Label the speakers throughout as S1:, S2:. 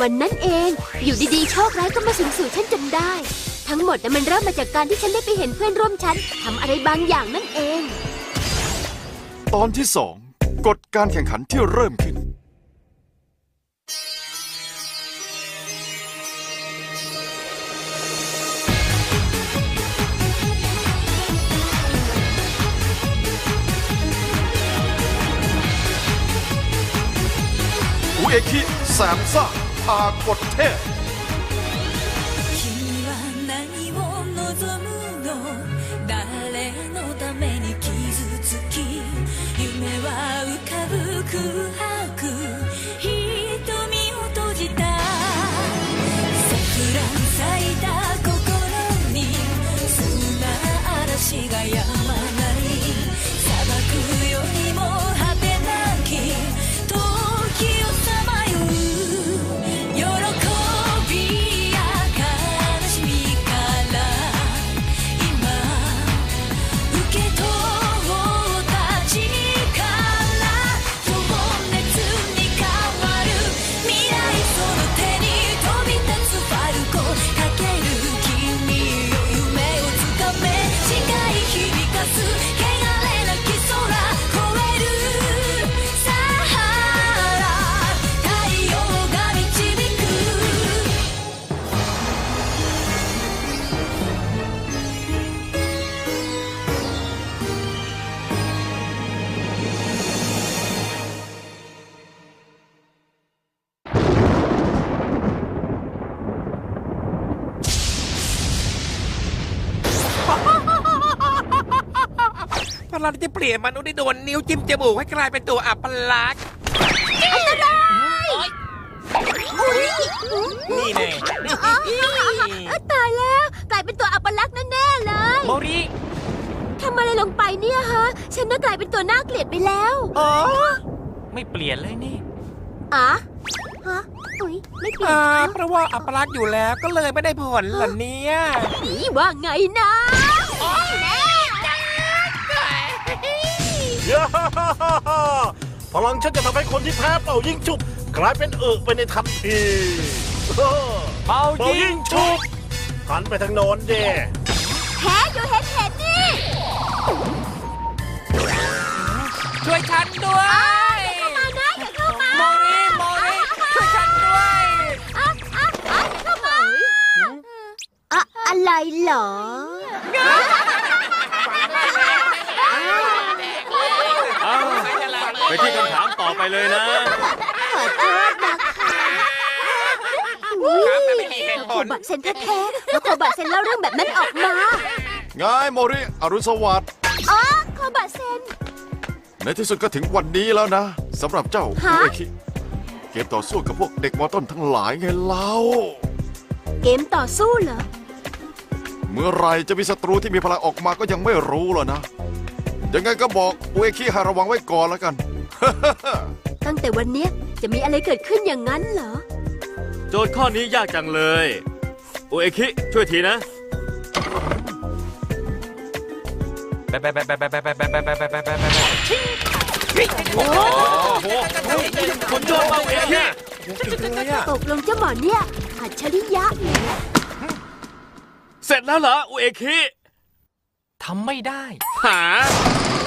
S1: วันนั้นเอง อยู่ดีๆ โชคร้ายก็มาสิงสู่ฉันจนได้ ทั้งหมดน่ะมันเริ่มมาจากการที่ฉันได้ไปเห็นเพื่อนร่วมชั้นทำอะไรบางอย่างนั่นเอง
S2: ตอนที่สองกฎการแข่งขันที่เริ่มขึ้น อุเอคิแสนซ่า あごて
S3: 君は何を望むの？誰のために傷つき？夢は浮かぶ空
S4: มนุษย์ได้โดนนิ้วจิ้มจมูกให้กลายเป็นตัวอัปลักษณ์นี่แน่
S1: เอ้ยตายแล้วกลายเป็นตัวอัปลักษณ์แน่ๆเลย
S4: โมริ
S1: ทำอะไรลงไปเนี่ยฮะ ฉันน่ากลายเป็นตัวน่าเกลียดไปแล้ว
S4: อ๋อไม่เปลี่ยนเลยนี่
S1: อะฮะอุ้ยไม่เปลี่ยน
S4: อ่า
S1: ฮะ
S4: เพราะว่าอัปลักษณ์อยู่แล้วก็เลยไม่ได้ผลล่ะเนี่ย
S1: นี่ว่าไงนะ
S5: ย่าฮ่าฮ่าฮ่าฮ่าพลังฉันจะทำให้คนที่แพ้เป่ายิงฉุบกลายเป็นเอิกไปในทันทีเออ
S4: เป่า
S5: เป่า
S4: ยิ
S5: ยิ
S4: ง
S5: งฉุบหันไปทางโน้นเด้
S1: แพ้อยู่เห็นเห็นนี่
S4: ช่วยฉันด้วย
S1: มานะอย่าเข้ามา
S4: โมริโมริช่วยฉันด้วย
S1: อะอะอะอย่าเข้ามาอะอะไรเหรอ
S6: ไปที่คำถามต่อไปเลยนะ
S1: ขอโทษนะคะอุ๊ย
S4: ครับแต่ไม่มีเหตุผ
S1: โค
S4: ล
S1: บะเซนแท้ๆแล้วโคบะเซนเล่าเรื่องแบบนั้นออกมา
S2: ไงโมริอรุณสวัสดิ์
S1: อ๋อ โคบะเซน
S2: ในที่สุดก็ถึงวันนี้แล้วนะสำหรับเจ้า
S1: ฮะ
S2: อุเอคิเกมต่อสู้กับพวกเด็กมอต้นทั้งหลายไงเล่า
S1: เกมต่อสู้เหรอ
S2: เมื่อไหรจะมีศัตรูที่มีพลังออกมาก็ยังไม่รู้หรอกนะ ยังไงก็บอกอุเอคิให้ระวังไว้ก่อนแล้วกัน
S1: ตั้งแต่วันเนี้ยจะมีอะไรเกิดขึ้นอย่างนั้นเหรอ
S6: โจทย์ข้อนี้ยากจังเลย โอเอคิ ช่วยทีนะ
S4: ไปไปไปไปไปไปไปไปไปไปไปไป
S6: โอ้โหคุณโจทย์มาโอเอคิ
S4: เลยอะ
S1: ตกลงเจ้าหมอเนี่ยอัจฉริยะเหรอ
S6: เสร็จแล้วเหรอโอเอคิ
S4: ทำไม่ได้
S6: หา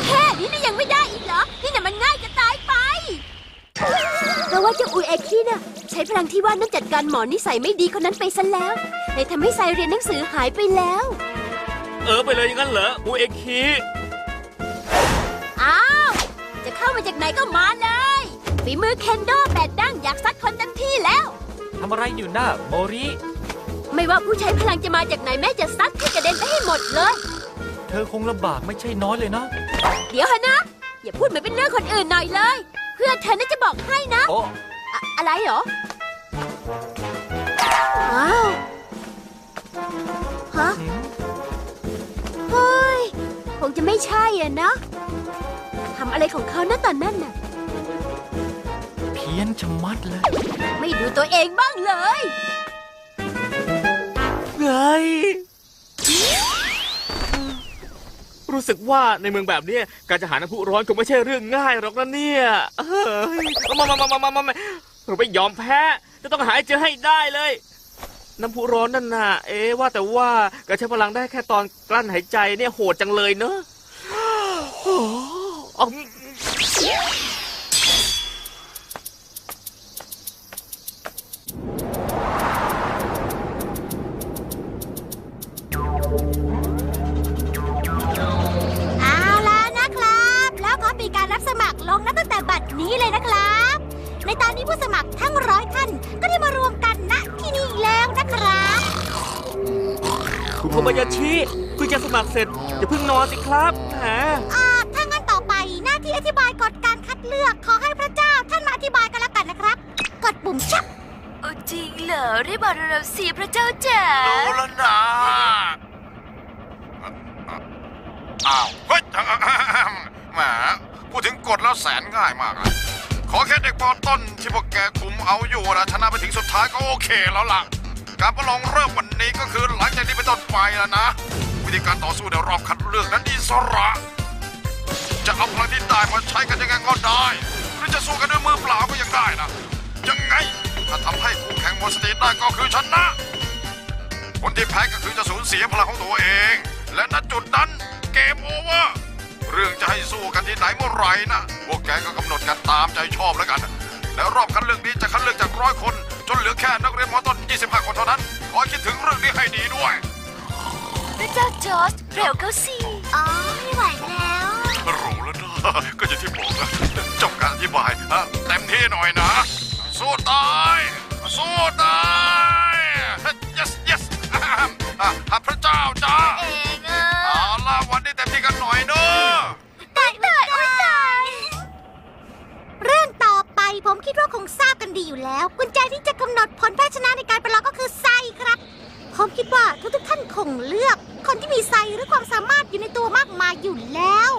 S1: แค่นี้นะยังไม่ได้อีกเหรอ นี่น่ะมันง่ายจะตายไป เพราะว่าเจ้าอุยเอคิน่ะใช้พลังที่ว่านั่นจัดการหมอนิสัยไม่ดีคนนั้นไปซะแล้วเลยทำให้ไซเรียนหนังสือหายไปแล้ว
S6: เออไปเลยอย่างนั้นเหรอโอเอคิ
S1: อ้าว จะเข้ามาจากไหนก็มาเลยฝีมือเคนโดแบดดั้งอยากซัดคนเต็มที่แล้ว
S4: ทำอะไรอยู่น่ะโมริ
S1: ไม่ว่าผู้ใช้พลังจะมาจากไหนแม่จะซัดให้กระเด็นไปให้หมดเลย
S4: เธอคงลำบากไม่ใช่น้อยเลยนะ
S1: เดี๋ยวฮะนะ อย่าพูดเหมือนเป็นเรื่องคนอื่นหน่อยเลยเพื่อนเธอน่าจะบอกให้นะ
S4: โอ้
S1: อะอะไรเหรอ ว้าว ฮะ เฮ้ย คงจะไม่ใช่อะนะทำอะไรของเขานะตอนนั้นน่ะ
S4: เพี้ยนชะมัดเลย
S1: ไม่ดูตัวเองบ้างเลย
S6: เฮ้ย รู้สึกว่าในเมืองแบบนี้การจะหาน้ำพุร้อนคงไม่ใช่เรื่องง่ายหรอกนะเนี่ยเฮ้ยมามามามามามาเราไม่ยอมแพ้ จะต้องหายเจอให้ได้เลย น้ำพุร้อนนั่นน่ะ เอ๊ะว่าแต่ว่าการใช้พลังได้แค่ตอนกลั้นหายใจเนี่ยโหดจังเลยเนอะ
S1: ลงนับตั้งแต่บัดนี้เลยนะครับ ในตอนนี้ผู้สมัครทั้งร้อยท่านก็ได้มารวมกันณที่นี่แล้วนะครับ
S6: คุณโคบายาชิเพิ่งจะสมัครเสร็จอย่าเพิ่งนอนสิครับแหม
S1: อ่าถ้างั้นต่อไปหน้าที่อธิบายกฎการคัดเลือกขอให้พระเจ้าท่านมาอธิบายกันแล้วกันนะครับ กดปุ่มชับ
S7: โอ้จริงเหรอรีบบอกเราๆสิพระเจ้าจ๋า
S2: รู้แล้วนะอ้าวเฮ้ยแหม พูดถึงกฎแล้วแสนง่ายมากอะขอแค่เด็กปอต้นที่พวกแกคุมเอาอยู่นะชนะไปถึงสุดท้ายก็โอเคแล้วล่ะ การประลองเริ่มวันนี้ก็คือหลังจากนี้เป็นต้นไปแล้วนะ วิธีการต่อสู้ในรอบคัดเลือกนั้นอิสระ จะเอาพลังที่ได้มาใช้กันยังไงก็ได้ หรือจะสู้กันด้วยมือเปล่าก็ยังได้นะยังไงถ้าทำให้คู่แข่งหมดสติได้ก็คือชนะ คนที่แพ้ก็คือจะสูญเสียพลังของตัวเอง และณจุดนั้นเกมโอเวอร์ เรื่องจะให้สู้กันที่ไหนเมื่อไหร่นะพวกแกก็กำหนดกันตามใจชอบแล้วกัน แล้วรอบคัดเลือกนี้จะคัดเลือกจากร้อยคน จนเหลือแค่นักเรียนมอต้น 25 คนเท่านั้น ขอคิดถึงเรื่องนี้ให้ดีด้วย
S7: พระเจ้าจอร์จเร็วเข้าสิ
S1: อ๋อไม่ไหวแล้ว
S2: รู้แล้วนะก็อย่างที่บอกนะจบการอธิบายนะเต็มที่หน่อยนะ สู้ตาย สู้ตาย yes yes อะอะพระเจ้าจ้า
S7: เองเออ
S2: อยู่
S1: แล้ว กุญแจที่จะกำหนดผลแพ้ชนะในการประลองก็คือไซครับ ผมคิดว่าทุกๆท่านคงเลือก คนที่มีไซหรือความสามารถอยู่ในตัวมากมายอยู่แล้ว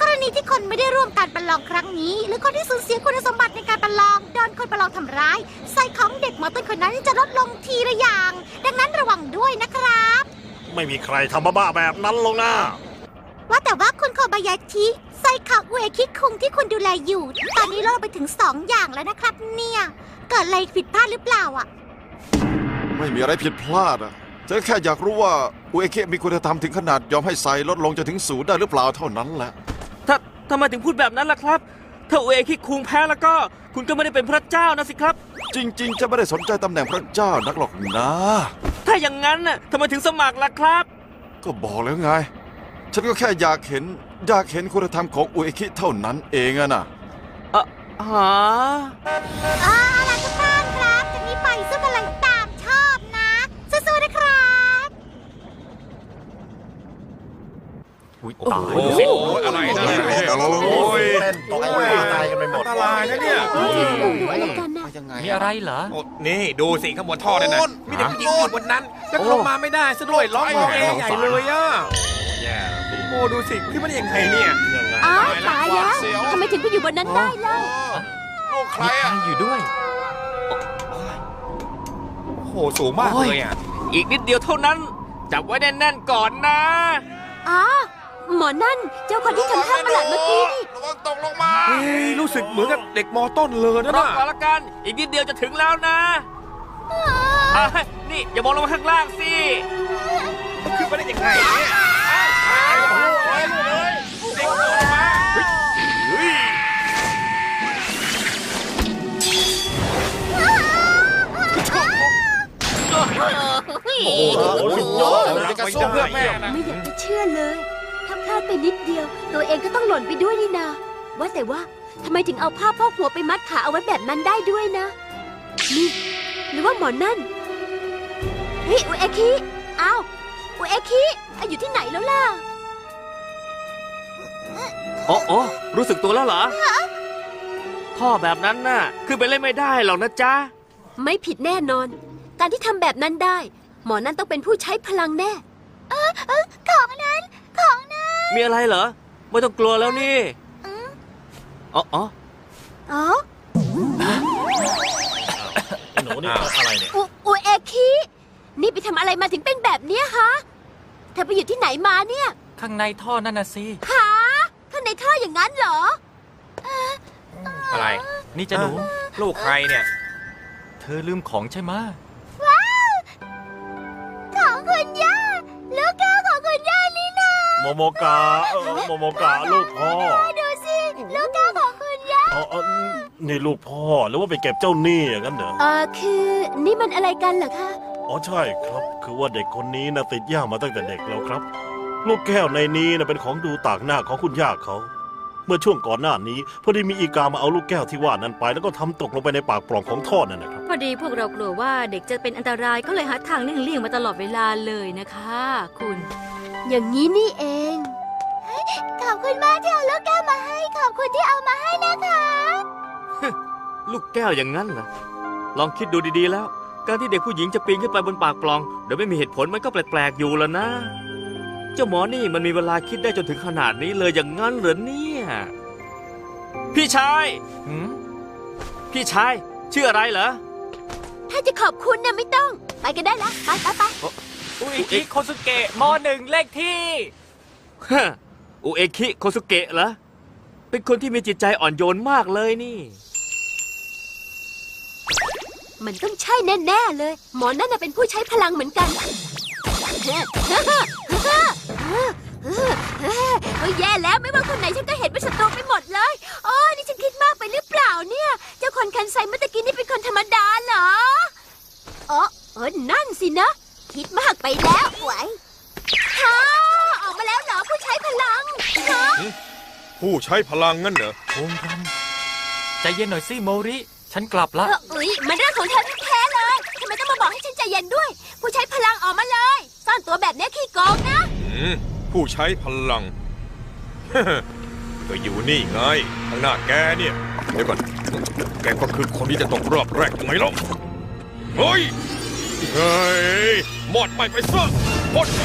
S1: กรณีที่คนไม่ได้ร่วมการประลองครั้งนี้ หรือคนที่สูญเสียคุณสมบัติในการประลองโดนคนประลองทำร้ายไซของเด็กมอต้นคนนั้นจะลดลงทีละอย่าง ดังนั้นระวังด้วยนะครับ
S5: ไม่มีใครทำบ้าๆแบบนั้นลงนะ
S1: ว่าแต่ว่าคุณโคบายาชิไซคาอุเอคิคุงที่คุณดูแลอยู่ ตอนนี้ลดไปถึงสองอย่างแล้วนะครับ เนี่ย เกิดอะไรผิดพลาดหรือเปล่าอะ
S2: ไม่มีอะไรผิดพลาดอะฉันแค่อยากรู้ว่าอุเอเคมีคุณธรรมถึงขนาดยอมให้ไซลดลงจะถึงศูนย์ได้หรือเปล่าเท่านั้นแหละ
S6: ถ้าทำไมถึงพูดแบบนั้นล่ะครับ ถ้าเอคิคุงแพ้แล้วก็ คุณก็ไม่ได้เป็นพระเจ้านะสิครับ
S2: จริงๆจะไม่ได้สนใจตำแหน่งพระเจ้านักหรอกนะ
S6: ถ้าอย่างนั้นน่ะทำไมถึงสมัครล่ะครับ
S2: ก็บอกแล้วไง ฉันก็แค่อยากเห็น อยากเห็นคุณธรรมของอุเอคิเท่านั้นเองอะนะ
S6: อะหา
S1: เอาล่ะทุกท่านครับจากนี้ไปสู้กันเลยตามชอบนะสู้ๆนะครับ
S6: ตาย
S8: โอ้โหอะไรนะ
S5: โอ้ยเต้นตกโอ้ยตายกันไปหมด
S8: อันตรายนะเนี่ย
S1: ดูอะไรกันนะ
S4: มีอะไรเหรอ
S8: โอ้นี่ดูสิข้างบนท่อนั่นนะมีเด็กผู้หญิงอยู่บนนั้นยังลงมาไม่ได้ซะด้วยร้องงอแงใหญ่เลยอะโอ้ ดูสิขึ้นมาได้ยังไงเนี่ย
S1: อ้าวตายแล้วทำไมถึงไปอยู่บนนั้นได้เล่า
S2: ลูกใคร
S4: มีใคร
S2: อะ
S4: อยู่ด้วย
S8: โอ้โหสูงมากเลยอะ
S6: อีกนิดเดียวเท่านั้น จับไว้แน่นๆก่อนนะ
S1: อ๋อหมอนั่น เจ้าคนที่ทำท่าประหลาดเมื่อกี้นี่
S2: ระวังตกลงมา
S8: เฮ้ย รู้สึกเหมือนกับเด็กมอต้นเลยนะ
S6: รอ
S8: น่ะ
S6: ก่อนละกัน อีกนิดเดียวจะถึงแล้วนะอะนี่อย่ามองลงมาข้างล่างสิ
S8: ขึ้นมาได้ยังไงเนี่ย โอ้
S5: โหสุดยอดเลย
S8: จะสู้เพื่อแม่นะ
S1: ไม่อยากจะเชื่อเลย ถ้าพลาดไปนิดเดียว ตัวเองก็ต้องหล่นไปด้วยนี่นา ว่าแต่ว่าทำไมถึงเอาผ้าพอกหัวไปมัดขาเอาไว้แบบนั้นได้ด้วยนะ นี่หรือว่าหมอนั่นเฮ้ยอุเอคิอ้าวอุเอคิอะอยู่ที่ไหนแล้วล่ะ
S6: อ๋ออ๋อรู้สึกตัวแล้วเหรอพ่อแบบนั้นน่ะขึ้นไปเล่นไม่ได้หรอกนะจ๊ะ
S1: ไม่ผิดแน่นอน การที่ทำแบบนั้นได้ หมอนั่นต้องเป็นผู้ใช้พลังแน่ เออเออของนั้น ของนั้น
S6: มีอะไรเหรอ ไม่ต้องกลัวแล้วนี่อ๋ออ๋อ
S1: อ๋อ
S5: ไอ้หนูนี่อะไรเนี่ย
S1: อุอุเอคินี่ไปทำอะไรมาถึงเป็นแบบเนี้ยฮะ เธอไปอยู่ที่ไหนมาเนี่ย
S4: ข้างในท่อนั่นน่ะสิ
S1: หาข้างในท่ออย่างนั้นเหรอ
S8: อะไร
S4: นี่จะหนู
S8: ลูกใครเนี่ย
S4: เธธอลืมของใช่ไหมะ
S5: โมโมกะเออโมโมกะลูกพ่อ
S1: ดูสิลูกแก้วของคุณย่า
S5: เออเออนี่ลูกพ่อหรือว่าไปเก็บเจ้าหนี้อย่างนั้นเหรอ
S1: เออคือนี่มันอะไรกันเหรอคะ
S5: อ๋อใช่ครับ คือว่าเด็กคนนี้นะติดย่ามาตั้งแต่เด็กแล้วครับ ลูกแก้วในนี้นะเป็นของดูต่างหน้าของคุณย่าเขา เมื่อช่วงก่อนหน้านี้พอดีมีอีกามาเอาลูกแก้วที่ว่านั้นไป แล้วก็ทำตกลงไปในปากปล่องของท่อนั่นนะครับ
S9: พอดีพวกเรากลัวว่าเด็กจะเป็นอันตรายก็เลยหาทางเลี่ยงๆมาตลอดเวลาเลยนะคะ คุณ
S1: อย่างนี้นี่เอง ขอบคุณมากที่เอาลูกแก้วมาให้ ขอบคุณที่เอามาให้นะคะ
S6: ลูกแก้วอย่างนั้นเหรอ ลองคิดดูดีๆแล้ว การที่เด็กผู้หญิงจะปีนขึ้นไปบนปากปล่อง โดยไม่มีเหตุผลมันก็แปลกๆอยู่แล้วนะ เจ้าหมอนี่มันมีเวลาคิดได้จนถึงขนาดนี้เลยอย่างนั้นเหรอเนี่ย พี่ชาย
S4: หืม
S6: พี่ชายชื่ออะไรเหรอ
S1: ถ้าจะขอบคุณนะไม่ต้อง ไปกันได้แล้วไปไปไป
S4: อุอิคิโคสุเกะมหนึ่งเลขที่
S6: ฮะอุเอคิโคสุเกะเหรอ เป็นคนที่มีจิตใจอ่อนโยนมากเลยนี่
S1: มันต้องใช่แน่ๆเลย หมอนั่นน่ะเป็นผู้ใช้พลังเหมือนกันโอ้ยแย่แล้วไม่ว่าคนไหนฉันก็เห็นเป็นศัตรูไปหมดเลยโอ้ยนี่ฉันคิดมากไปหรือเปล่าเนี่ย เจ้าคนคันไซเมื่อตะกี้นี่เป็นคนธรรมดาเหรอเออเออนั่นสินะ คิดมากไปแล้วไหวฮะออกมาแล้วเหรอผู้ใช้พลังฮะ
S10: ผู้ใช้พลังงั้นเหรอ
S4: โอมรำใจเย็นหน่อยสิโมริ ฉันกลับ
S1: เอ
S4: ละ
S1: ออุ๊ยมันเรื่องของเธอแท้ๆเลยทำไมต้องมาบอกให้ฉันใจเย็นด้วย ผู้ใช้พลังออกมาเลยซ่อนตัวแบบนี้ขี้โกงนะ
S10: อืมผู้ใช้พลัง ก็อยู่นี่ไงข้างหน้าแกเนี่ย เดี๋ยวก่อน แกก็คือคนที่จะตกรอบแรกยังไงล่ะเฮ้ย เฮ้ยหมดไปไปซะหมดไป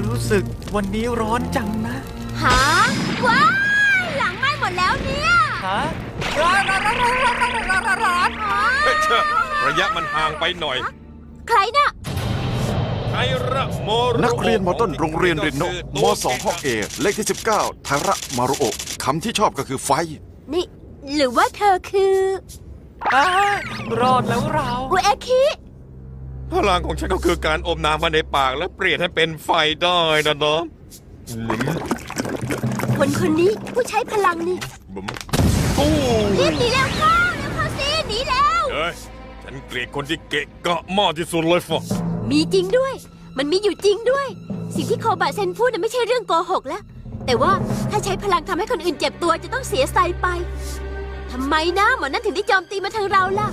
S4: รู้สึกวันนี้ร้อนจังนะ
S1: หาว้ายหลังไหม้หมดแล้วเนี่ย
S4: ฮะร้อนร้อนร้อนร้อนร้อนร้อนร้อนร้อน
S10: เฮ้ยเชอะระยะมันห่างไปหน่อย
S1: ใครน่ะ
S10: ไทระโมรุ
S2: นักเรียนมต้นโรงเรียนเรนโนม2ห้องเอเลขที่ 19ทาระมารุโอะคำที่ชอบก็คือไฟ
S1: นี่ หรือว่าเธอคือ
S4: อ้ารอดแล้วเรา
S1: อุเอคิ
S10: พลังของฉันก็คือการอมน้ำมาในปากและเปลี่ยนให้เป็นไฟได้นะเนาะบุ๋ม
S1: คนคนนี้ผู้ใช้พลังนี่
S10: บุ๋มตู้
S1: รีบหนีแล้วเข้าเร็วเข้าสิหนีแล้ว
S10: เฮ้ยฉันเกลียดคนที่เกะกะมากที่สุดเลยฟะ
S1: มีจริงด้วย มันมีอยู่จริงด้วย สิ่งที่โคบะเซนพูดน่ะไม่ใช่เรื่องโกหกแล้ว แต่ว่าถ้าใช้พลังทำให้คนอื่นเจ็บตัวจะต้องเสียใจไปทำไมนะหมอนั่นถึงได้โจมตีมาทางเราล่ะ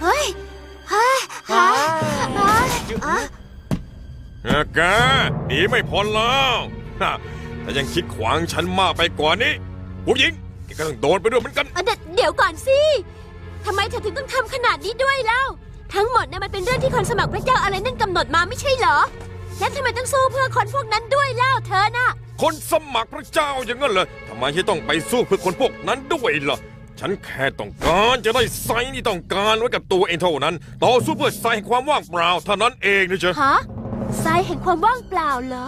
S1: เฮ้ยฮ้ยเฮ้ยเฮ้ยอะ
S10: เฮ้ยแกหนีไม่พ้นแล้วฮะแต่ยังคิดขวางฉันมากไปกว่านี้ผู้หญิงแกก็ต้องโดนไปด้วยเหมือนกัน
S1: เอ่อเดี๋ยวเดี๋ยวก่อนสิ ทำไมเธอถึงต้องทำขนาดนี้ด้วยเล่า ทั้งหมดเนี่ยมันเป็นเรื่องที่คนสมัครพระเจ้าอะไรนั่นกำหนดมาไม่ใช่เหรอ แล้วทำไมต้องสู้เพื่อคนพวกนั้นด้วยเล่าเธอน่ะ
S10: คนสมัครพระเจ้าอย่างนั้นเลยทำไมที่ต้องไปสู้เพื่อคนพวกนั้นด้วยล่ะ ฉันแค่ต้องการจะได้ไซส์ที่ต้องการไว้กับตัวเองเท่านั้น ต่อสู้เพื่อไซส์แห่งความว่างเปล่าเท่านั้นเองนะเจ๊
S1: ฮะทรายแห่งความว่างเปล่าเหรอ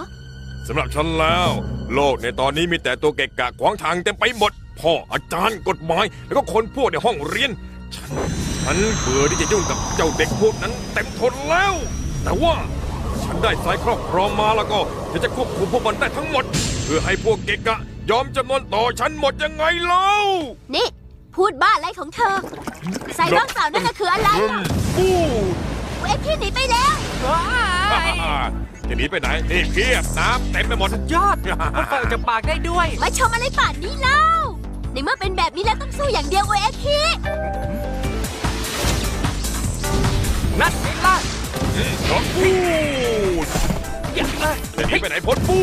S10: สำหรับฉันแล้ว โลกในตอนนี้มีแต่ตัวเกะกะขวางทางเต็มไปหมด พ่ออาจารย์กฎหมาย แล้วก็คนพวกในห้องเรียน ฉันฉันเบื่อที่จะยุ่งกับเจ้าเด็กพวกนั้นเต็มทนแล้ว แต่ว่าฉันได้สายครอบครองมาแล้วก็ฉันจะควบคุมพวกมันได้ทั้งหมด เพื่อให้พวกเกะกะ ยอมจำนนต่อฉันหมดยังไงเล่า
S1: นี่ พูดบ้าอะไรของเธอทรายว่างเปล่านั่นน่ะคืออะไร
S10: อืม
S1: ล่ะ
S10: อู้
S1: เอ็กพี่หนีไปแล้ว
S10: จะหนีไปไหนนี่เพียบน้ำเต็มไปหมด
S4: ยอดมันเปิดจากปากได้ด้วย
S1: มาชมอะไรป่านนี้เล่า ในเมื่อเป็นแบบนี้แล้วต้องสู้อย่างเดียวเอ็กพี่
S4: นัดเวลา
S10: ร้องพูด
S4: อย่าเลย
S10: จะหนีไปไหนพ้นพู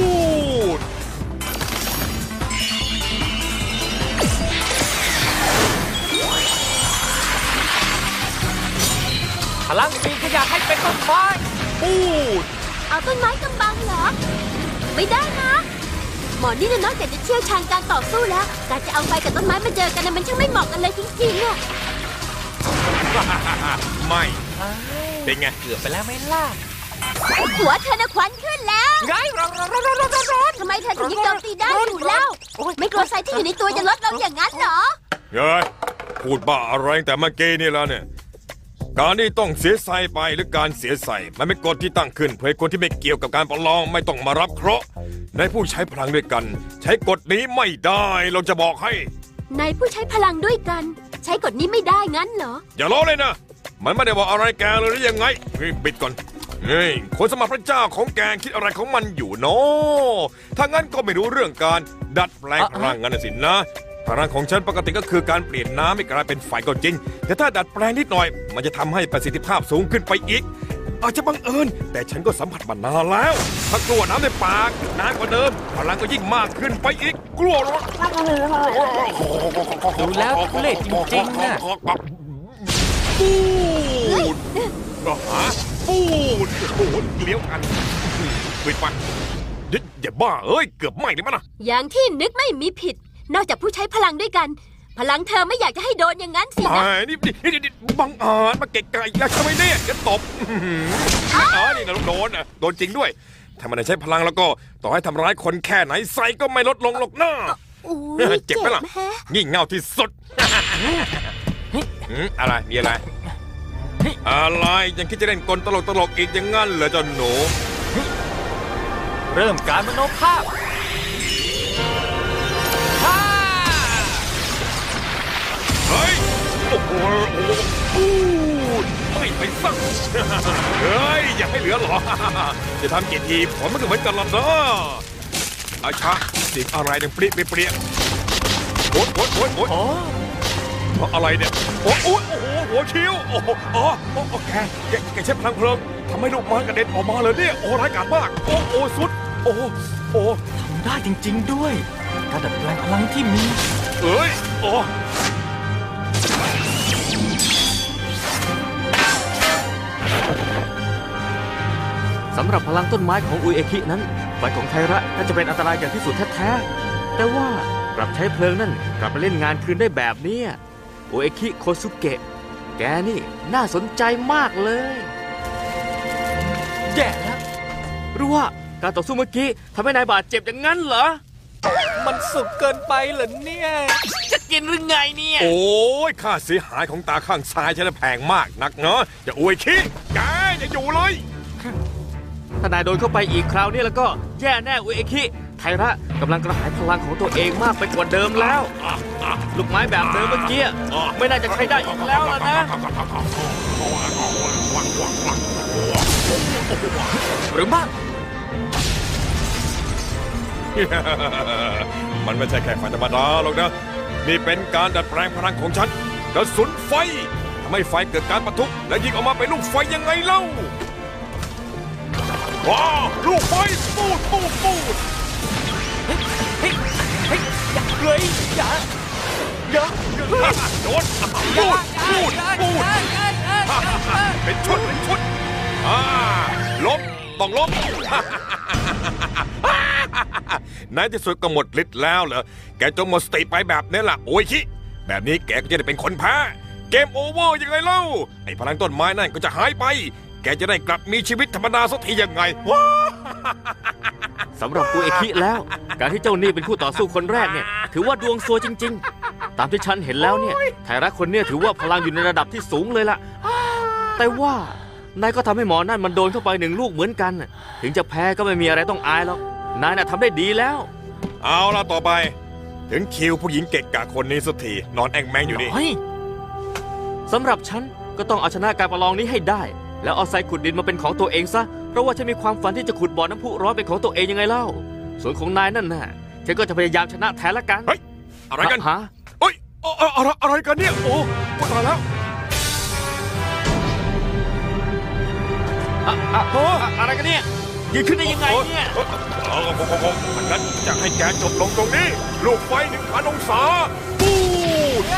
S10: ด
S4: พลังปีนขยะให้เป็นต้นไม้
S10: พูด
S1: เอาต้นไม้กำบังเหรอ ไม่ได้นะห มอนี่นะนอกจากจะเชี่ยวชาญการต่อสู้แล้ว การจะเอาไฟกับต้นไม้มาเจอกันนะมันช่างไม่เหมาะกันเลยจริงๆอะ
S10: ไม่
S4: เอ้ย
S8: เป็นไงเกือบไปแล้วไหม่ล่ะ
S1: หัวเธอน่ะควันขึ้นแล้ว
S8: ไงร้อนร้อนร้อนร้อนร้อนร้อน
S1: ทำไมเธอถึงยังโจมตีได้อยู่เล่าไม่กลัวไซที่อยู่ในตัวจะลดลงอย่างนั้นเหรอ
S10: เฮ้ยพูดบ้าอะไรตั้งแต่เมื่อกี้นี่แล้วเนี่ย การที่ต้องเสียใส่ไปหรือการเสียใส่มันเป็นกฎที่ตั้งขึ้นเพื่อให้คนที่ไม่เกี่ยวกับการประลองไม่ต้องมารับเคราะห์ในผู้ใช้พลังด้วยกัน ใช้กฎนี้ไม่ได้เราจะบอกให้
S1: ในผู้ใช้พลังด้วยกัน ใช้กฎนี้ไม่ได้งั้นเหรอ
S10: อย่าล้อเลยนะ มันไม่ได้บอกอะไรแกเลยหรือยังไงเฮ้ยปิดก่อนเฮ้ยคนสมัครพระเจ้าของแกคิดอะไรของมันอยู่เนาะถ้างั้นก็ไม่รู้เรื่องการดัดแปลงพลังงั้นนะสินะ พลังของฉันปกติก็คือการเปลี่ยนน้ำให้กลายเป็นไฟก็จริง แต่ถ้าดัดแปลงนิดหน่อย มันจะทำให้ประสิทธิภาพสูงขึ้นไปอีก อาจจะบังเอิญ แต่ฉันก็สัมผัสมานานแล้ว ถ้ากลัวน้ำในปากนานกว่าเดิม พลังก็ยิ่งมากขึ้นไปอีก กลัวรถ
S4: ดูแล้วทุเล่จริงๆนะ
S10: ปูดก็หาปูดโอ้โหเลี้ยวกันปิดมันอย่าอย่าบ้าเอ้ย เกือบไหม้เลยมั้งนะ
S1: อย่างที่นึกไม่มีผิด นอกจากผู้ใช้พลังด้วยกัน พลังเธอไม่อยากจะให้โดนอย่างนั้นสินะ
S10: ไอ้นี่นี่นี่นี่บังอาจมาเกะกะอยากทำไมเนี่ยจะตบอื้อหืออ๋อนี่นะโดนอะโดนจริงด้วย ถ้ามันได้ใช้พลังแล้วก็ ต่อให้ทำร้ายคนแค่ไหนใส่ก็ไม่ลดลงหรอกนะ
S1: อู้
S10: เจ็บไหมล่ะ
S1: แฮะ
S10: งี่เง่าที่สุด หืมอะไร มีอะไร อะไร ยังคิดจะเล่นกลตลกตลกๆอีกอย่างงั้นเหรอเจ้าหนู
S4: เริ่มการมโนภาพ
S10: ไม่ไปสักเฮ้ย อย่าให้เหลือหรอ จะทำกี่ทีผลมันก็เหมือนกันละเนาะอาชะเสียงอะไรเนี่ยเปรี้ยเปรี้ยเปรี้ยโอ๊ยโอ๊ยโอ๊ยโอ๊ยเพราะอะไรเนี่ยโอ๊ยโอ๊ยโอ้โหหัวคิ้วโอ้โหอ๋อโอ้โอแกแกแกใช้พลังเพลิงทำให้ลูกไม้กระเด็นออกมาเลยเนี่ยโอ้ร้ายกาจมากโอ้โอ้สุด โอ้โอ้
S4: ทำได้จริง ๆ ด้วยการดัดแปลงพลังที่มี
S10: เอ้ยโอ้
S6: สำหรับพลังต้นไม้ของอุยเอคินั้นไฟของไทระน่าจะเป็นอันตรายอย่างที่สุดแท้ๆแต่ว่ากลับใช้เพลิงนั่นกลับมาเล่นงานคืนได้แบบเนี้ยอุยเอคิโคซุเกะ แกนี่น่าสนใจมากเลยแย่แล้วหรือว่าการต่อสู้เมื่อกี้ทำให้นายบาดเจ็บอย่างนั้นเหรอ
S4: มันสุกเกินไปเหรอเนี่ย
S6: จะกินหรือไงเนี่ย
S10: โอ้ยค่าเสียหายของตาข้างซ้ายฉันนะแพงมากนักเนาะอย่าอวยขี้แกอย่าอยู่เลย
S6: ถ้านายโดนเข้าไปอีกคราวนี้แล้วก็แย่แน่อุยเอคิ ไทระกำลังกระหายพลังของตัวเองมากไปกว่าเดิมแล้ว ลูกไม้แบบเดิมเมื่อกี้ไม่น่าจะใช้ได้อีกแล้วล่ะนะ
S4: หรือไม่
S10: มันไม่ใช่แค่ไฟธรรมดาหรอกนะ นี่เป็นการดัดแปลงพลังของฉันกระสุนไฟทำให้ไฟเกิดการปะทุและยิงออกมาเป็นลูกไฟยังไงเล่า ว้าลูกไฟปูดปูดปูด
S4: เฮ้ยเฮ้ยอย่าเลยอย่าอย่า
S10: โดนปูดปูดปูดเป็นชุดเป็นชุดอ่าล้มต้องล้มในที่สุดก็หมดฤทธิ์แล้วเหรอแกจงหมดสติไปแบบนี้ล่ะโอ้ยชิแบบนี้แกก็จะได้เป็นคนแพ้เกมโอเวอร์ยังไงเล่าไอ้พลังต้นไม้นั่นก็จะหายไป แกจะได้กลับมีชีวิตธรรมดาสักทียังไงว้า
S6: สำหรับอุยเอคิแล้ว การที่เจ้านี่เป็นคู่ต่อสู้คนแรกเนี่ย ถือว่าดวงซวยจริง ๆ ตามที่ฉันเห็นแล้วเนี่ยไทระคนเนี่ยถือว่าพลังอยู่ในระดับที่สูงเลยล่ะ แต่ว่านายก็ทำให้หมอนั่นมันโดนเข้าไปหนึ่งลูกเหมือนกันน่ะถึงจะแพ้ก็ไม่มีอะไรต้องอายหรอกนายน่ะทำได้ดีแล้ว
S10: เอาล่ะต่อไป ถึงคิวผู้หญิงเก่งกาคนนี้สักทีนอนแองแมงอยู่นี่
S4: เฮ้ย
S6: สำหรับฉันก็ต้องเอาชนะการประลองนี้ให้ได้ แล้วเอาทรายขุดดินมาเป็นของตัวเองซะ เพราะว่าฉันมีความฝันที่จะขุดบ่อน้ำพุร้อนเป็นของตัวเองยังไงเล่า ส่วนของนายนั่นน่ะ ฉันก็จะพยายามชนะแทนละกัน
S10: เฮ้ย อะไรกัน
S6: ฮะ
S10: เอ้ยเอ่ออะไรอะไรกันเนี่ย โอ้โอ้ตายแล้ว
S6: อะอะอะอะไรกันเนี่ยยืนขึ้นได้ยังไงเนี่ย
S10: เออเออเออเออเอออันนั้นจะให้แกจบลงตรงนี้ ลูกไฟหนึ่งพันองศาปูด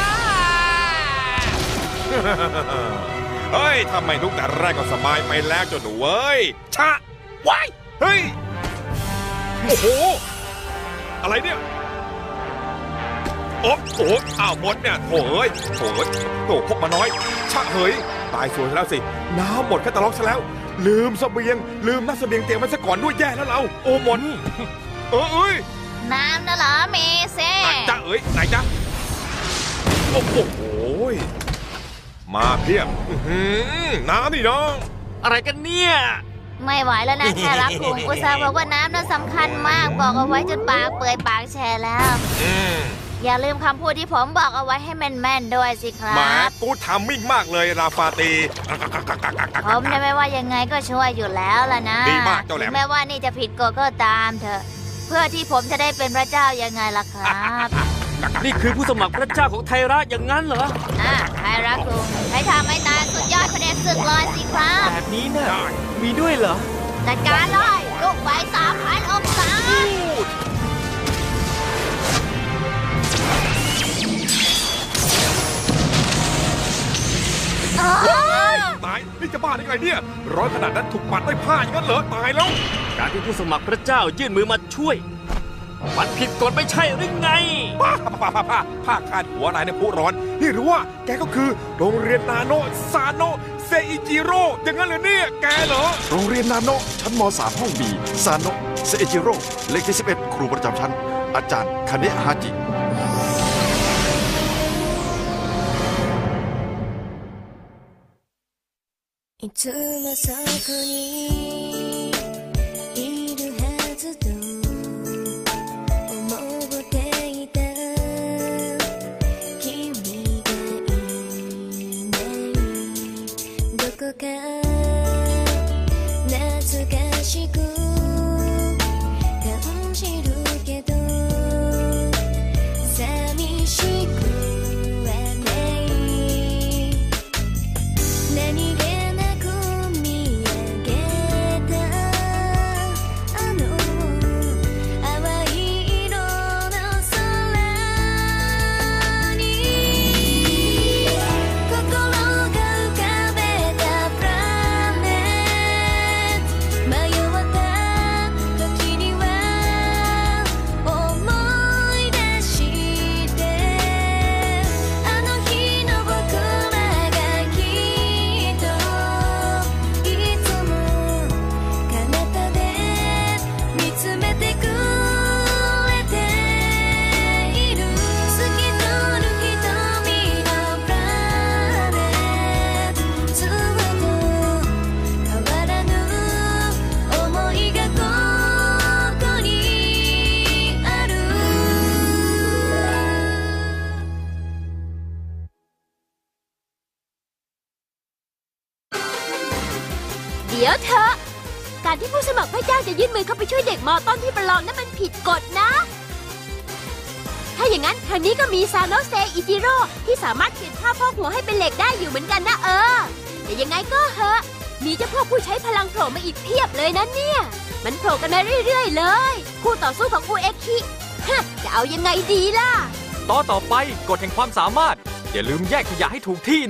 S10: เฮ้ยทำไมลุกแต่แรกก็สบายไปแล้วเจ้าหนูเอ้ย ชะว้ายเฮ้ย โอ้โห อะไรเนี่ย โอ้โหอ้าวหมดเนี่ยโถ่เอ้ยโถ่เอ้ยโถ่พกมาน้อย ชะเฮ้ยตตายสวยแล้วสิ น้ำหมดแค่ตะล็อกซะแล้ว ลืมเสบียง ลืมนักเสบียงเตรียมไว้ซะก่อนด้วยแย่แล้วเรา โอ้หมดเออเอ้ย
S1: น้ำนะเหรอเมเซ่
S10: ไหนจ๊ะเอ้ยไหนจ๊ะโอ้โหย มาเพียบอื้อหือน้ำนี่น้อง
S6: อะไรกันเนี่ย
S1: ไม่ไหวแล้วนะแค่รักคุงอุตส่าห์บอกว่าน้ำนั้นสำคัญมากบอกเอาไว้จนปากเปื่อยปากแฉะแล้ว
S10: อืม
S1: อย่าลืมคำพูดที่ผมบอกเอาไว้ให้แม่นๆด้วยสิค
S10: แห
S1: รั
S10: มา
S1: บ
S10: กูทำมิ่งมากเลยราฟาตี
S1: ผมเนี่ยไม่ว่ายังไงก็ช่วยอยู่แล้วล่ะนะ
S10: ดีมากเจ้าแหลม
S1: ถึงแม้ว่านี่จะผิดกฎก็ตามเถอะ เพื่อที่ผมจะได้เป็นพระเจ้ายังไงล่ะครับ
S6: นี่คือผู้สมัครพระเจ้าของไทยรัฐอย่างนั้นเหรอ
S1: อะใครรักคุงใช้ทำไม่ตายสุดยอดคะแนนศึกเลยสิครับ
S4: แบบนี้น่ะมีด้วยเหรอ
S1: จัดการเลยลูกไฟสามพันองศา
S10: ตายนี่จะบ้าได้ไงเนี่ยร้อนขนาดนั้นถูกปัดด้วยผ้าอย่างนั้นเหรอตายแล้ว
S6: การที่ผู้สมัครพระเจ้ายื่นมือมาช่วย มันผิดกฎไม่ใช่หรือไง
S10: ผ้าผ้าผ้าผ้าผ้าคาดหัวอะไรเนี่ยผู้ร้อน นี่หรือว่าแกก็คือโรงเรียนนาโนซาโนเซอิจิโร่อย่างนั้นเหรอเนี่ย แกเหรอ
S11: โรงเรียนนาโนะชั้นม .3 ห้องบีซานโนะเซเอจิโร่ เลขที่ 11 ครูประจำชั้น อาจารย์คาเนะฮาจิ
S7: いつもそこに
S1: ด็กมอต้นที่ประลองนั้นมันผิดกฎนะ ถ้าอย่างนั้นทางนี้ก็มีซาโนเซอิจิโร่ที่สามารถเขียนผ้าพอกหัวให้เป็นเหล็กได้อยู่เหมือนกันนะเออ แต่ยังไงก็เหอะมีเจ้าพวกผู้ใช้พลังโผล่มาอีกเพียบเลยนะเนี่ย มันโผล่กันมาเรื่อยๆเลย คู่ต่อสู้ของอูเอ็กคิฮะจะเอายังไงดีล่ะ
S4: ต่อต่อไปกฎแห่งความสามารถ อย่าลืมแยกขยะให้ถูกที่